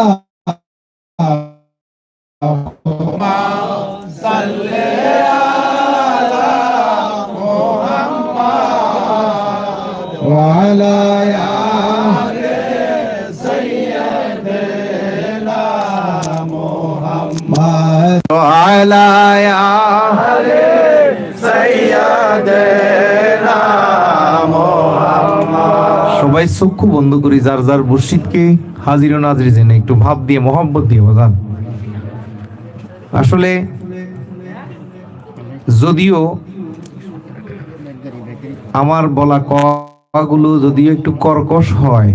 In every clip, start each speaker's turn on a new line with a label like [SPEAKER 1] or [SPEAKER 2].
[SPEAKER 1] 啊啊
[SPEAKER 2] সবাই চক্ষু বন্ধ করি, যার যার মুর্শিদকে হাজির নাজরি জেনে একটু ভাব দিয়ে মোহাম্মত দিয়ে বাজান আসলে যদিও আমার বলা কথাগুলো যদিও একটু কর্কশ হয়,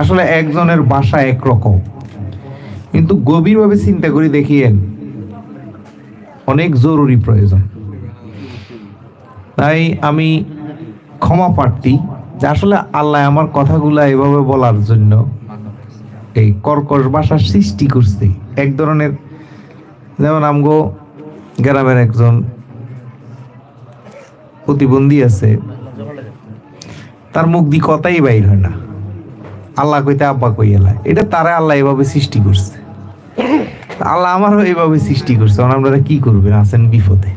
[SPEAKER 2] আসলে একজনের বাসা একরকম। কিন্তু গভীরভাবে চিন্তা করে দেখিয়েন, অনেক জরুরি প্রয়োজন। তাই আমি ক্ষমা প্রার্থী যে আসলে আল্লাহ আমার কথাগুলা এভাবে বলার জন্য এই কর্কশ ভাষার সৃষ্টি করছে। এক ধরনের যেমন আমগো গ্রামের একজন প্রতিবন্ধী আছে, তার মুখ দিয়ে কথাই বাইর হয় না। আল্লাহ কইতে, আব্বা কই এলা? এটা তারা আল্লাহ এভাবে সৃষ্টি করছে। আল্লাহ আমারও এভাবে সৃষ্টি করছে। আপনারা কি করবেন? আছেন বিপদে।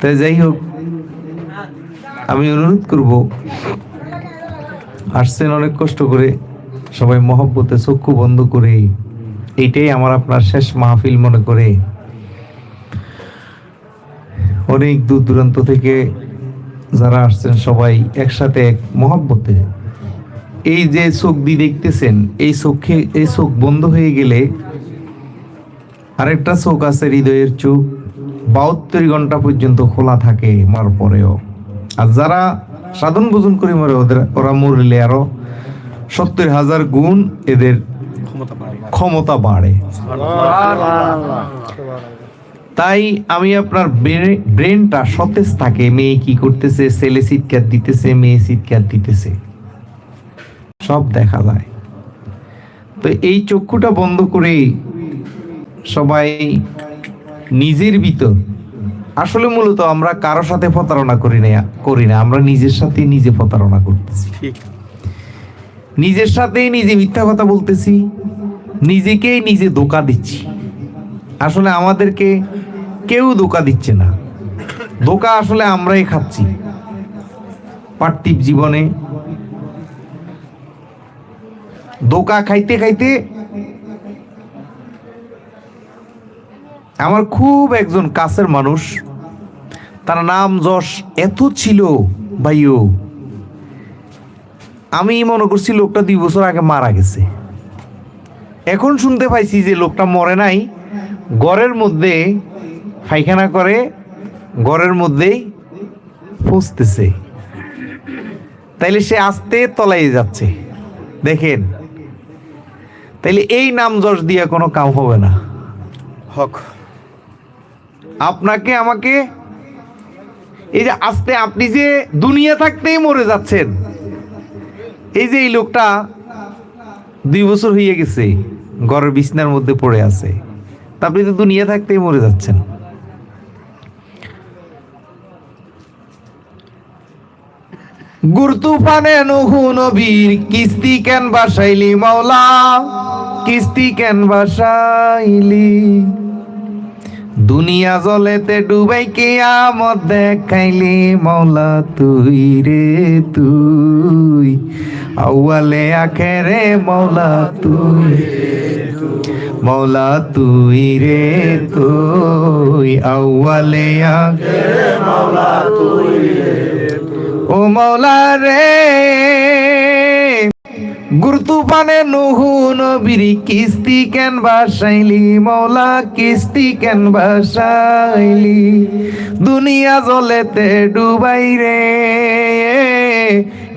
[SPEAKER 2] তাই যাই হোক আমি অনুরোধ করব, আসছেন অনেক কষ্ট করে, সবাই মহব্বতে চক্ষু বন্ধ করে এইটাই আমার আপনার শেষ মাহফিল মনে করে। অনেক দূর দূরান্ত থেকে যারা আসছেন সবাই একসাথে এক মহব্বতে। এই যে চোখ দিয়ে দেখতেছেন, এই চোখে, এই চোখ বন্ধ হয়ে গেলে আরেকটা চোখ আছে হৃদয়ের চোখ, বাহাত্তর ঘণ্টা পর্যন্ত খোলা থাকে, মার পরেও। আর যারা সাধন ভোজন করে মরে, ওদের, ওরা মরলে আরও সত্তর হাজার গুণ এদের ক্ষমতা বাড়ে। তাই আমি আপনার ব্রেনটা সতেজ থাকে, মেয়ে কি করতেছে, ছেলে চিৎকার দিতেছে, মেয়ে চিৎকার দিতেছে। সব দেখা যায়। তো এই চক্ষুটা বন্ধ করে সবাই নিজের ভিতর আসলে মূলত আমরা কারও সাথে প্রতারণা করি না করি না। আমরা নিজের সাথে নিজে প্রতারণা করতেছি। নিজের সাথেই নিজে মিথ্যা কথা বলতেছি নিজেকেই নিজে ধোকা দিচ্ছি। আসলে আমাদেরকে কেউ ধোকা দিচ্ছে না। ধোকা আসলে আমরাই খাচ্ছি। পার্থিব জীবনে ধোকা খাইতে খাইতে আমার খুব একজন কাছের মানুষ। তার নাম যশ এত ছিল, ভাইও। আমি মনে করছি লোকটা দুই বছর আগে মারা গেছে। এখন শুনতে পাইছি যে লোকটা মরে নাই। গড়ের মধ্যে পায়খানা করে গড়ের মধ্যেই ফুসতেছে তাইলে সে আস্তে তলাই যাচ্ছে। দেখেন। তাইলে এই নাম যশ দিয়া কোনো কাম হবে না।
[SPEAKER 3] হক।
[SPEAKER 2] আপনাকে, আমাকে, এই যে আস্তে আপনি যে দুনিয়া থাকতেই মরে যাচ্ছেন, এই যে এই লোকটা দুই বছর হয়ে গেছে, ঘরের বিছনার মধ্যে পড়ে আছে, তা আপনি তো দুনিয়া থাকতেই মরে যাচ্ছেন। গুরতু পানে নহু নবীর কিস্তি কেন বাসাইলি মাওলা, কিস্তি কেন বাসাইলি দুনিয়া জলেতে ডুবাই কে আমত দেখাইলি মৌলা তুই রে তুই। আউয়ালে আখেরে মৌলা তুই মৌলা তুই। রে তুই। আউয়ালে আখেরে ও মৌলা রে গুরতু পানে নহু নবীর কিস্তি কেন বাসাইলি মৌলা কিস্তি কেন বাসাইলি দুনিয়া জলেতে ডুবাই রে,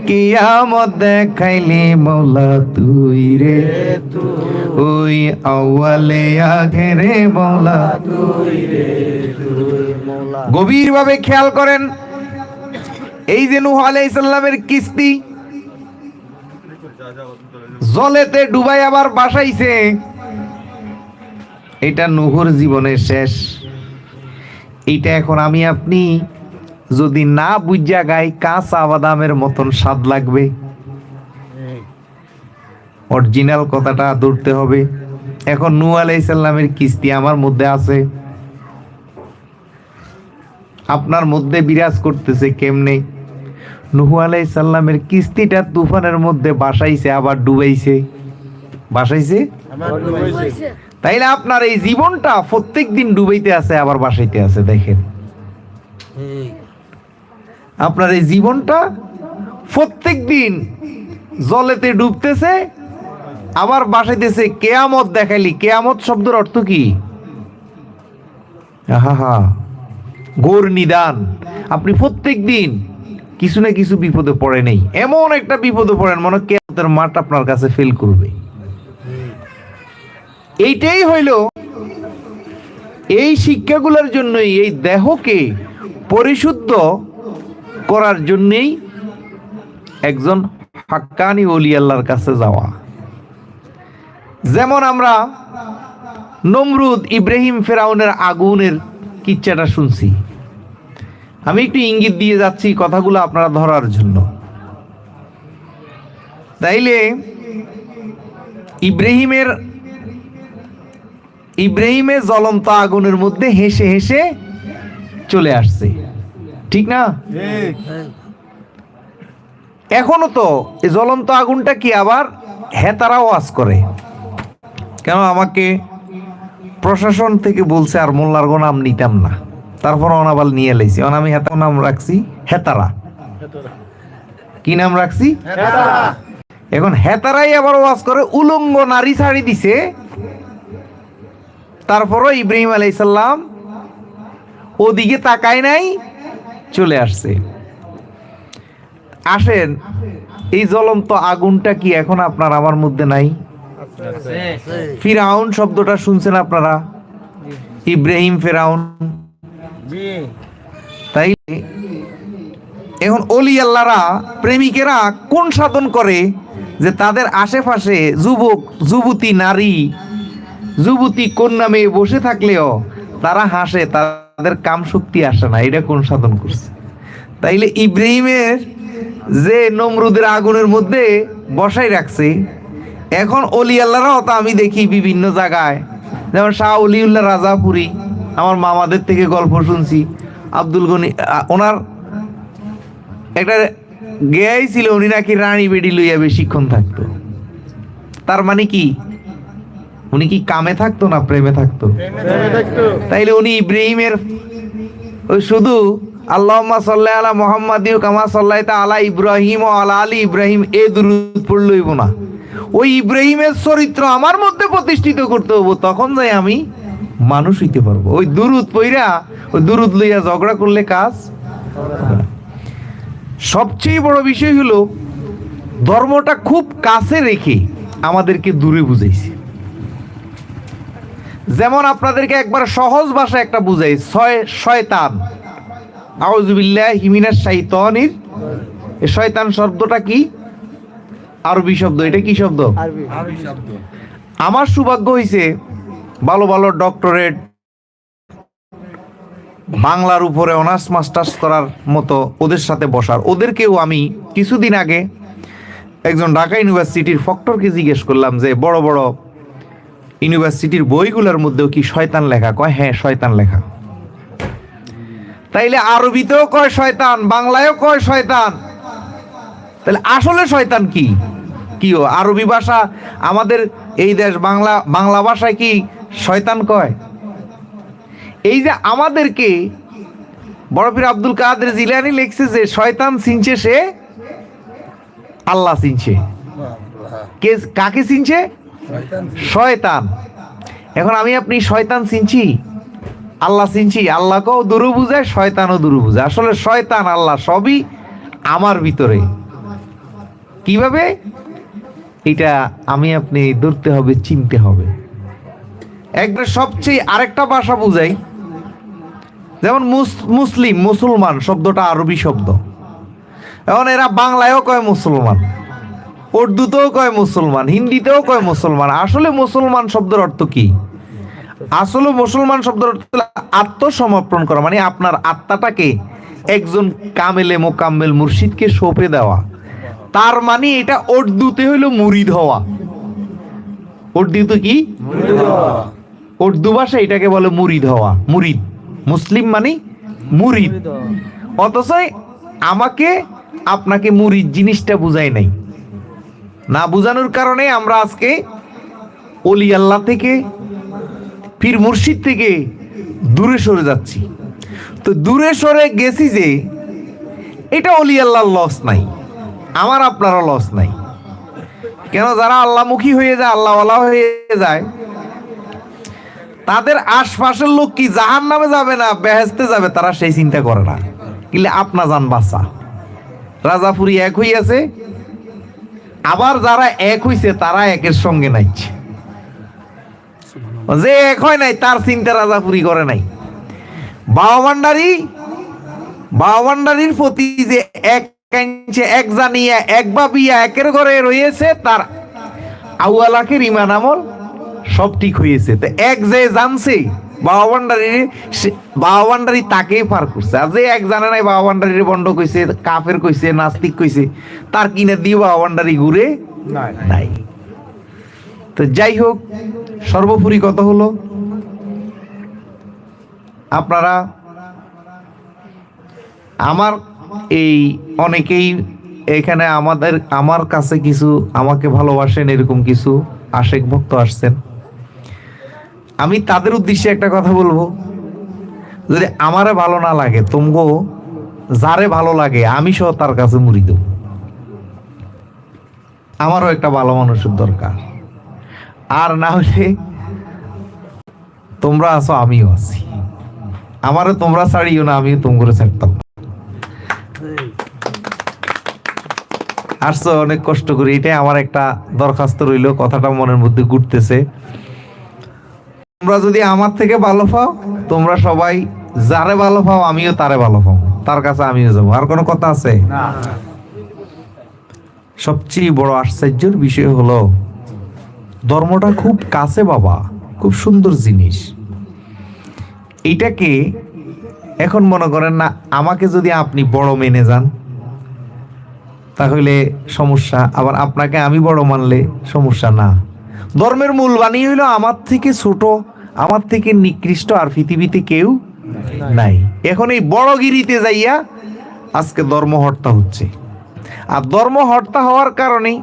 [SPEAKER 2] কিয়ামত দেখাইলি মৌলা তুই রে। ওই আউয়ালে আগে রে মৌলা গভীর ভাবে খেয়াল করেন, এই যে নুহ আলাইহিস কিস্তি জলেতে ডুবাই আবার বাসাইছে। এটা নুহুর জীবনের শেষ। এটা এখন আমি আপনি যদি না বুঝা গাই, কাঁচা বাদামের মতন স্বাদ লাগবে। অরিজিনাল কথাটা ধরতে হবে। এখন নু আলাইসাল্লামের কিস্তি আমার মধ্যে আছে। আপনার মধ্যে বিরাজ করতেছে কেমনে? নুহু আলাইসাল্লামের কিস্তিটা তুফানের মধ্যে বাসাইছে আবার ডুবাইছে। বাসাইছে? তাইলে আপনার এই জীবনটা প্রত্যেক দিন ডুবাইতে আছে আবার বাসাইতে আছে দেখেন। আপনার এই জীবনটা প্রত্যেক দিন জলেতে ডুবতেছে আবার বাসাইতেছে কেয়ামত দেখাইলি। কেয়ামত শব্দের অর্থ কি? হা হা গোর নিদান। আপনি প্রত্যেক দিন কিছু না কিছু বিপদে পড়ে নেই। এমন একটা বিপদে পড়েন মনে কেয়ামতের মাঠ আপনার কাছে ফেল করবে। এইটাই হইল এই শিক্ষাগুলোর জন্যই, এই দেহকে পরিশুদ্ধ করার জন্যেই একজন হাক্কানি ওলি আল্লাহর কাছে যাওয়া। যেমন আমরা নমরুদ ইব্রাহিম ফেরাউনের আগুনের কিচ্চাটা শুনছি। আমি একটু ইঙ্গিত দিয়ে যাচ্ছি কথাগুলো আপনারা ধরার জন্য। তাইলে ইব্রাহিমের ইব্রাহিমের জ্বলন্ত আগুনের মধ্যে হেসে হেসে চলে আসছে। ঠিক না? এখনও তো জ্বলন্ত আগুনটা কি আবার হেতারা ওয়াজ করে। কেন আমাকে প্রশাসন থেকে বলছে আর মোল্লার গো নাম নিতাম না। তারপর অনাবাল নিয়ে এলাইছি। অন আমি হেতার। নাম রাখছি হেতারা। কি নাম রাখছি? এখন হেতারাই আবার ওয়াজ করে উলঙ্গ নারী ছাড়ি দিছে। তারপরও ইব্রাহিম আলাইসাল্লাম ওদিকে তাকায় নাই চলে আসছে। আসেন এই জ্বলন্ত আগুনটা কি এখন আপনার আমার মধ্যে নাই? ফিরাউন শব্দটা শুনছেন আপনারা? ইব্রাহিম ফেরাউন। তাই এখন অলি আল্লাহরা প্রেমিকেরা কোন সাধন করে? যে তাদের আশেপাশে যুবক, যুবতী, নারী, যুবতী কন্যা মেয়ে বসে থাকলেও তারা হাসে, তাদের কাম শক্তি আসে না। এটা কোন সাধন করছে? তাইলে ইব্রাহিমের যে নমরুদের আগুনের মধ্যে বসাই রাখছে, এখন অলি আল্লাহরাও তো আমি দেখি বিভিন্ন জায়গায়। যেমন শাহ অলিউল্লাহ রাজাপুরি। আমার মামাদের থেকে গল্প শুনছি। আব্দুল গনি ওনার একটা গেয়াই ছিল উনি নাকি রানী বেডি লইয়া বেশিক্ষণ থাকতো। তার মানে কি? উনি কি কামে থাকতো না প্রেমে থাকতো? তাইলে উনি ইব্রাহিমের ওই শুধু আল্লাহম্মা সাল্লাহ আলা মোহাম্মদ কামা সাল্লাইতা আলা ইব্রাহিম ও আলা আলী ইব্রাহিম এ দুরুদ পড়লইব না। ওই ইব্রাহিমের চরিত্র আমার মধ্যে প্রতিষ্ঠিত করতে হব তখন যাই আমি মানুষ হইতে পারব। ওই দুরুদ পইরা ওই দুরুদ লইয়া ঝগড়া করলে কাজ সবচেয়ে বড় বিষয় হলো ধর্মটা খুব কাছে রেখে আমাদেরকে দূরে বুঝাইছে। যেমন আপনাদেরকে একবার সহজ ভাষায় একটা বুঝাই ছয় শয়তান। আউজুবিল্লাহ হিমিনার শাইতানির শয়তান শব্দটা কি? আরবি শব্দ এটা কি শব্দ? আমার সৌভাগ্য হয়েছে ভালো ভালো ডক্টরেট বাংলার উপরে অনার্স মাস্টার্স করার মতো ওদের সাথে বসার। ওদেরকেও আমি কিছুদিন আগে একজন ঢাকা ইউনিভার্সিটির ফক্টরকে জিজ্ঞেস করলাম যে, বড় বড় ইউনিভার্সিটির বইগুলোর মধ্যেও কি শয়তান লেখা? কয় হ্যাঁ শয়তান লেখা। তাইলে আরবিতেও কয় শয়তান, বাংলায়ও কয় শয়তান? তাহলে আসলে শয়তান কি? কি আরবি ভাষা আমাদের এই দেশ, বাংলা বাংলা ভাষায় কি শয়তান কয়? এই যে আমাদেরকে বড়পীর আব্দুল কাদের জিলানি লিখছে যে শয়তান চিনছে সে, আল্লাহ চিনছে। কে, কাকে চিনছে? শয়তান। এখন আমি আপনি শয়তান চিনছি? আল্লাহ চিনছি। আল্লাহকেও দূর বুঝায়, শয়তানও দূর বুঝায়। আসলে শয়তান, আল্লাহ সবই আমার ভিতরে। কীভাবে? এটা আমি আপনি ধরতে হবে, চিনতে হবে। একবার সবচেয়ে আরেকটা ভাষা বুঝাই। যেমন মুস- মুসলিম, মুসলমান শব্দটা আরবি শব্দ। এখন এরা বাংলায়ও কয় মুসলমান, উর্দুতেও কয় মুসলমান, হিন্দিতেও কয় মুসলমান। আসলে মুসলমান শব্দের অর্থ কি? আসলে মুসলমান শব্দের অর্থ আত্মসমর্পণ করা মানে আপনার আত্মাটাকে একজন কামেলে মোকাম্মেল মুর্শিদকে সঁপে দেওয়া। তার মানে এটা উর্দুতে হইল মুরিদ হওয়া। উর্দুতে কি? উর্দু ভাষা এটাকে বলে মুরিদ হওয়া মুরিদ। মুসলিম মানে মুরিদ। অথচ আমাকে আপনাকে মুরিদ জিনিসটা বুঝাই নাই। না বুঝানোর কারণে আমরা আজকে অলি আল্লাহ থেকে পীর মুর্শিদ থেকে দূরে সরে যাচ্ছি। তো দূরে সরে গেছি যে এটা অলি আল্লাহর লস নাই আমার আপনারও লস নাই। কেন যারা আল্লাহমুখী হয়ে যায় আল্লাহওয়ালা হয়ে যায় তাদের আশপাশের লোক কি জাহান নামে যাবে না বেহেস্তে যাবে, তারা সেই চিন্তা করে না। কিলে আপনা যান বাসা রাজাপুরি এক হইয়াছে, আবার যারা এক হইছে, তারা একের সঙ্গে নাইছে যে এক হয় নাই, তার চিন্তা রাজাপুরি করে নাই। বাবা ভান্ডারির প্রতি যে এক কাঞ্চে এক জানিয়া, এক বাবিয়া একের ঘরে রয়েছে তার আউয়ালাকের ইমান আমল সব ঠিক হয়েছে। তো এক যে জানছে তাকেই পার করছে। আর যে এক জানে নাই বন্ড কইছে কাফের কইছে নাস্তিক কইছে তার কিনে দিয়ে ঘুরে নাই তো যাই হোক সর্বোপরি কত হলো আপনারা আমার এই অনেকেই এখানে আমাদের আমার কাছে কিছু আমাকে ভালোবাসেন এরকম কিছু আশেক ভক্ত আসছেন। আমি তাদের উদ্দেশ্যে একটা কথা বলব। যদি আমারে ভালো না লাগে তোমগো যারে ভালো লাগে, আমি সহ তার কাছে মুড়ি দেব। আমারও একটা ভালো মানুষের দরকার। আর না হলে তোমরা আছো, আমিও আছি। আমারও তোমরা ছাড়িও না, আমিও তোমরা ছাড়তাম। আসছো, অনেক কষ্ট করি। এটাই আমার একটা দরখাস্ত রইল, কথাটা মনের মধ্যে ঘুরতেছে। তোমরা যদি আমার থেকে ভালো পাও তোমরা সবাই যারে ভালো পাও আমিও তারে ভালো পাও তার কাছে আমিও যাব। আর কোনো কথা আছে? সবচেয়ে বড় আশ্চর্যের বিষয় হলো ধর্মটা খুব কাছে বাবা খুব সুন্দর জিনিস। এইটাকে এখন মনে করেন না আমাকে যদি আপনি বড় মেনে যান তাহলে সমস্যা। আবার আপনাকে আমি বড় মানলে সমস্যা না। ধর্মের মূল বাণী হইল আমার থেকে ছোট আমার থেকে নিকৃষ্ট আর পৃথিবীতে কেউ নাই। এখন এই বড়গিরিতে যাইয়া আজকে ধর্ম হত্যা হচ্ছে। আর ধর্ম হত্যা হওয়ার কারণে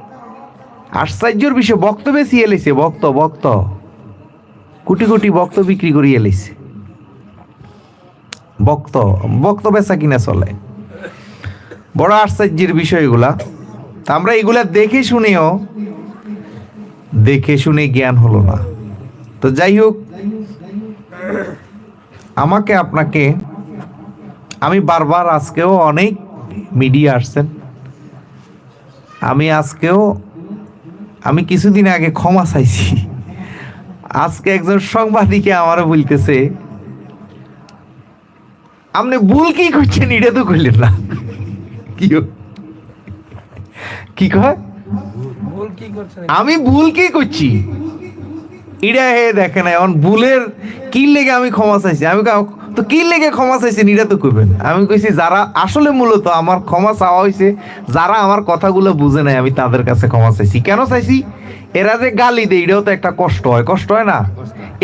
[SPEAKER 2] আশ্চর্যের বিষয় বক্ত বেশি এলেছে ভক্ত ভক্ত। কোটি কোটি ভক্ত বিক্রি করিয়ে এলেছে ভক্ত ভক্ত বেচা কিনা চলে। বড় আশ্চর্যের বিষয়গুলা। তা আমরা এগুলা দেখে শুনেও, দেখে শুনে জ্ঞান হলো না। তো যাই হোক আমাকে আপনাকে আমি বারবার আজকেও অনেক মিডিয়া আসছেন। আমি আজকেও আমি কিছুদিন আগে ক্ষমা চাইছি। আজকে একজন সাংবাদিকে আমারও বলতেছে আপনি ভুল কি করছেন? এটা তো করলেন না। কি কি কয়? আমি ভুল কি করছি? এটা হে দেখে না এখন ভুলের কি লেগে আমি ক্ষমা চাইছি? আমি তো কি লেগে ক্ষমা চাইছেন? এটা তো করবেন আমি কইছি, যারা আসলে মূলত আমার ক্ষমা চাওয়া হয়েছে যারা আমার কথাগুলো বুঝে নাই, আমি তাদের কাছে ক্ষমা চাইছি। কেন চাইছি? এরা যে গালি দেয়, এটাও তো একটা কষ্ট হয়। কষ্ট হয় না?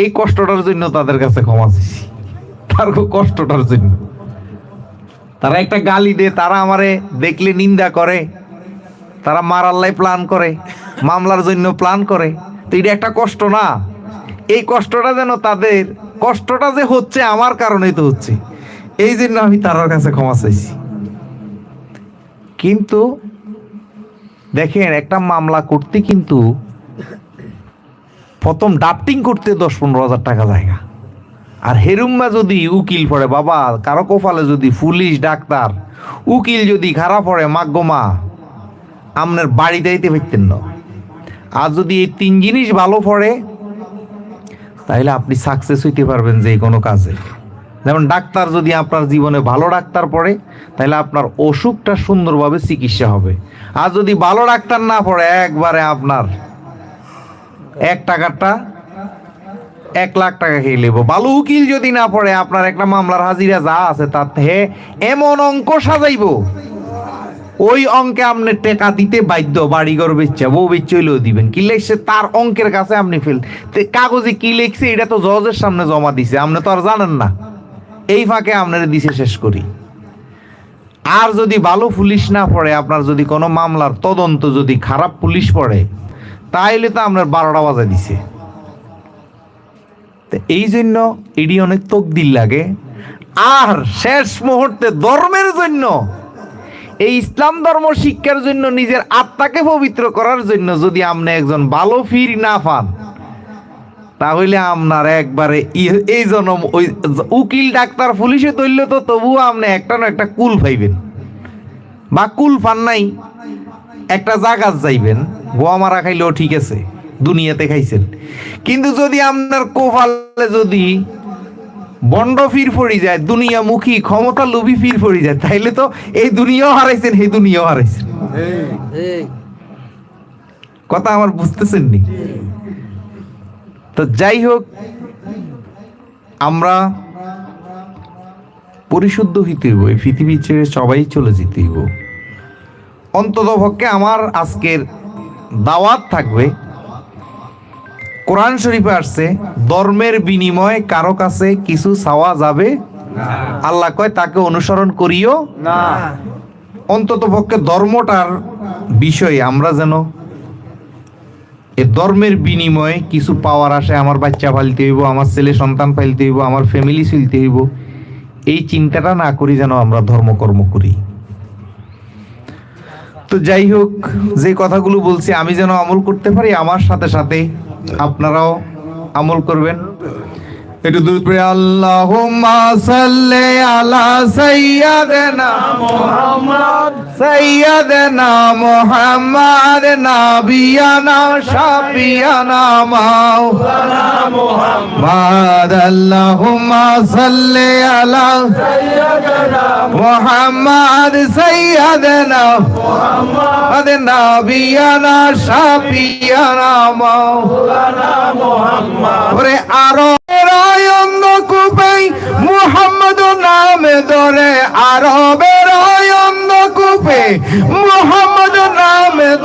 [SPEAKER 2] এই কষ্টটার জন্য তাদের কাছে ক্ষমা চাইছি। তার কষ্টটার জন্য। তারা একটা গালি দেয়, তারা আমারে দেখলে নিন্দা করে, তারা মারাল্লাই প্ল্যান করে, মামলার জন্য প্ল্যান করে। তো এটা একটা কষ্ট না। এই কষ্টটা যেন তাদের, কষ্টটা যে হচ্ছে আমার কারণেই তো হচ্ছে। এই জন্য আমি তার কাছে ক্ষমা চাইছি। কিন্তু দেখেন, একটা মামলা করতে কিন্তু প্রথম ডাফটিং করতে দশ পনেরো হাজার টাকা জায়গা। আর হেরুম্মা যদি উকিল পড়ে, বাবা, কারও কপালে যদি পুলিশ, ডাক্তার, উকিল যদি খারাপ পড়ে মাগ্যমা আপনার বাড়ি যাইতে পারতেন না। আর যদি এই তিন জিনিস ভালো পড়ে, তাহলে আপনি সাকসেস হইতে পারবেন যে কোনো কাজে। যেমন ডাক্তার যদি আপনার জীবনে ভালো ডাক্তার পড়ে, তাহলে আপনার অসুখটা সুন্দরভাবে চিকিৎসা হবে। আর যদি ভালো ডাক্তার না পড়ে, একবারে আপনার এক টাকাটা এক লাখ টাকা খেয়ে নেব। ভালো উকিল যদি না পড়ে, আপনার একটা মামলার হাজিরা যা আছে, তাতে এমন অঙ্ক সাজাইবো। ওই অঙ্কে আপনি টেকা দিতে বাধ্য, বাড়িঘর বেচছে বউ বেচে হইলেও দিবেন। কি লেখছে? তার অঙ্কের কাছে আপনি ফেল কাগজে কি লিখছে? এটা তো জজের সামনে জমা দিছে, আপনি তো আর জানেন না। এই ফাঁকে আপনারা দিছে শেষ করি। আর যদি ভালো পুলিশ না পড়ে, আপনার যদি কোনো মামলার তদন্ত যদি খারাপ পুলিশ পড়ে, তাইলে তো আপনার বারোটা বাজা দিছে। এই জন্য এডি অনেক তকদিল লাগে। আর শেষ মুহূর্তে ধর্মের জন্য এই ইসলাম ধর্ম শিক্ষার জন্য নিজের আত্মাকে পবিত্র করার জন্য যদি আপনি একজন ভালো ফির না পান, তাহলে আপনার একবারে এই জনম ওই উকিল, ডাক্তার, পুলিশে তৈল তো তবুও আপনি একটা না একটা কুল পাইবেন। বা কুল পান নাই, একটা জাগাত যাইবেন। গোয়া মারা খাইলেও ঠিক আছে, দুনিয়াতে খাইছেন। কিন্তু যদি আপনার কোফালে যদি বন্ড ফির পড়ি যায় দুনিয়ামুখী ক্ষমতা লোভী ফির পড়ি যায়। তাইলে তো এই দুনিয়াও হারাইছেন এই দুনিয়াও হারাইছেন। কথা আমার বুঝতেছেন নি তো যাই হোক আমরা পরিশুদ্ধ হইতে হইব এই পৃথিবী ছেড়ে সবাই চলে যেতে হইব। অন্তত পক্ষে আমার আজকের দাওয়াত থাকবে কোরআন শরীফে আসছে, ধর্মের বিনিময়ে কারও কাছে কিছু চাওয়া যাবে? আল্লাহ কয়, তাকে অনুসরণ করিও
[SPEAKER 1] না।
[SPEAKER 2] অন্তত পক্ষে ধর্মটার বিষয়ে আমরা যেন এ ধর্মের বিনিময়ে কিছু পাওয়ার আসে, আমার বাচ্চা ফালতে হইব, আমার ছেলে সন্তান ফালতে হইব, আমার ফ্যামিলি চলতে হইব, এই চিন্তাটা না করি যেন আমরা ধর্মকর্ম করি। তো যাই হোক, যে কথাগুলো বলছি, আমি যেন আমল করতে পারি, আমার সাথে সাথে আপনারাও আমল করবেন। একটু দূর করে আল্লাহ সাল্লি আলা সাইয়্যিদিনা মুহাম্মদ সাইয়্যিদিনা মুহাম্মদ, নাবিয়ানা শাফিয়ানা মাওলানা মুহাম্মদ। আল্লাহুম্মা সাল্লি আলা মুহাম্মদ, সাইয়্যিদিনা মুহাম্মদ, নাবিয়ানা শাফিয়ানা মাওলানা ওরে আরও মুহাম্মদ নামে ধরে আরবের আয়ন্দ কুপে মুহাম্মদ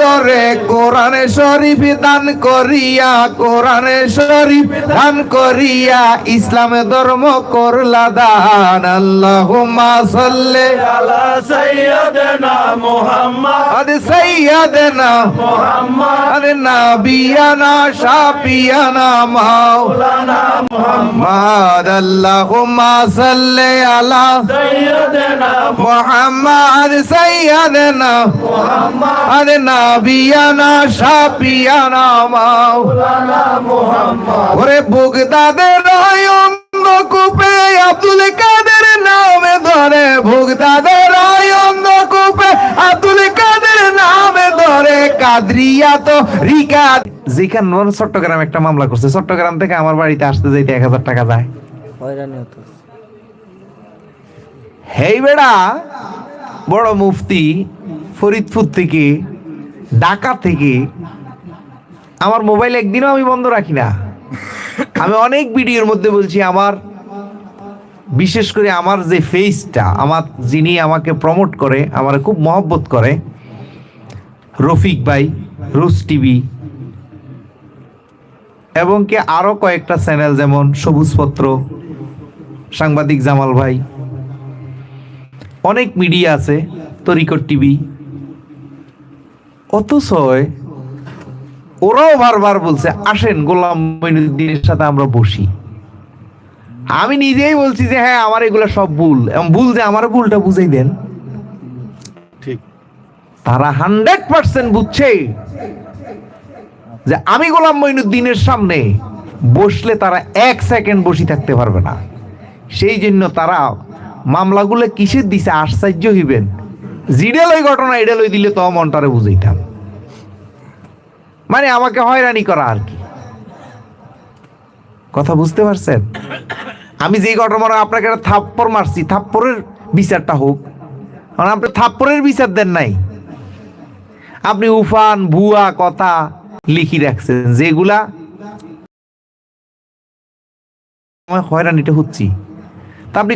[SPEAKER 2] ধরে কোরআনে শরীফ দান করিয়া, কোরআনে শরীফ দান করিয়া, ইসলামে ধর্ম করলা দান। আল্লাহুম্মা সাল্লি
[SPEAKER 1] আলা সাইয়্যিদিনা মুহাম্মদ।
[SPEAKER 2] সাইয়্যিদিনা
[SPEAKER 1] মুহাম্মদ।
[SPEAKER 2] নাবিয়ানা শাফিয়ানা মাওলানা মুহাম্মদ। আল্লাহুম্মা সাল্লি আলা
[SPEAKER 1] সাইয়্যিদিনা
[SPEAKER 2] মুহাম্মদ। সাইয়্যিদিনা মুহাম্মদ। শাফিয়ানা মাওলানা মুহাম্মদ ওরে বুগদাদের আব্দুল কাদের নামে ধরে। বুগদাদের আব্দুল কাদের নামে ধরে। কাদরিয়া তো রিকা। মানে চট্টগ্রাম একটা মামলা করছে। চট্টগ্রাম থেকে আমার বাড়িতে আসতে যাইতে এক হাজার টাকা যায়।
[SPEAKER 3] হয়রানি হতো।
[SPEAKER 2] হেই বেড়া বড় মুফতি ফরিদপুর থেকে ঢাকা থেকে আমার মোবাইল একদিনও আমি বন্ধ রাখি না। আমি অনেক ভিডিওর মধ্যে বলছি, আমার বিশেষ করে আমার যে ফেসটা আমার যিনি আমাকে প্রমোট করে, আমার খুব মহব্বত করে, রফিক ভাই রুস টিভি এবং কি আরও কয়েকটা চ্যানেল যেমন সবুজপত্র, সাংবাদিক জামাল ভাই, অনেক মিডিয়া আছে, তরিকট টিভি অথচ ওরাও বারবার বলছে আসেন গোলাম মঈনুদ্দিনের সাথে আমরা বসি। আমি নিজেই বলছি যে হ্যাঁ আমার এগুলো সব ভুল। এবং ভুল যে আমার ভুলটা বুঝাই দেন।
[SPEAKER 1] ঠিক।
[SPEAKER 2] তারা হান্ড্রেড পার্সেন্ট বুঝছে যে আমি গোলাম মঈনুদ্দিনের সামনে বসলে তারা এক সেকেন্ড বসে থাকতে পারবে না। সেই জন্য তারা মামলাগুলো কিসের দিছে আশ্চর্য হইবেন। জিডেল ওই ঘটনা এডেল ওই দিলে তো মনটারে বুঝাইতাম। মানে আমাকে হয়রানি করা আর কি। কথা বুঝতে পারছেন? আমি যেই ঘটনা আপনাকে একটা থাপ্পড় মারছি, থাপ্পড়ের বিচারটা হোক। কারণ আপনি থাপ্পড়ের বিচার দেন নাই। আপনি উফান, ভুয়া কথা লিখি রাখছেন, যেগুলা হয়রানিটা হচ্ছি। তা আপনি